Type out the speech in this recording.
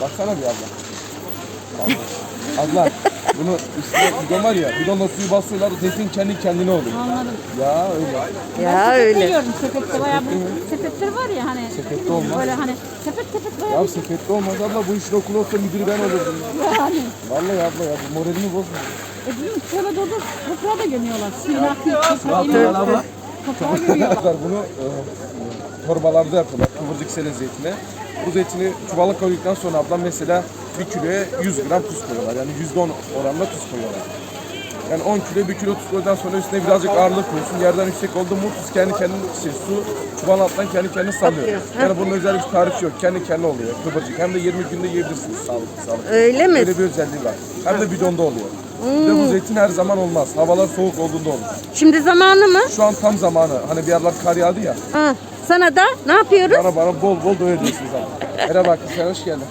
Baksana bir abla. Abla. Abla. Bunu üstüne bidon var ya. Bidonla suyu basıyorlar. Zeytin kendi kendine oluyor. Anladım. Ya öyle. Ya öyle. yiyorum. Sepette bayağı bu sepetler var ya hani. Sepette olmaz. Böyle hani sepet sepet bayağı Ya sepette olmaz abla. Bu işin okulu olsa müdürü ben olurdum. yani. Vallahi abla ya. Bu moralimi bozma. E bizim şöyle dolu toprağa da gömüyorlar. Suyuna akıyor. Toprağa emiyor. Arkadaşlar bunu e, torbalarda yapıyorlar. Kıvırcık sele zeytine. Bu zeytini çuvala koyduktan sonra ablam mesela bir kiloya 100 gram tuz koyuyorlar. Yani %10 oranla tuz koyuyorlar. Yani 10 kilo 1 kilo tuz koyduktan sonra üstüne birazcık ağırlık koyuyorsun. Yerden yüksek oldu mu tuz kendi kendine şey, su çuvalın alttan kendi kendine salıyor. Ha. Yani bunun özel bir tarifi yok. Kendi kendine oluyor. Kıvırcık. Hem de 20 günde yiyebilirsiniz sağlıklı sağlıklı. Öyle mi? Öyle bir özelliği var. Hem de bidonda oluyor. Bir de bu zeytin her zaman olmaz. Havalar soğuk olduğunda olur. Şimdi zamanı mı? Şu an tam zamanı. Hani bir yerler kar yağdı ya. Ha, sana da ne yapıyoruz? Bana bana bol bol doyuyorsunuz abi. Merhaba kız sen hoş geldin.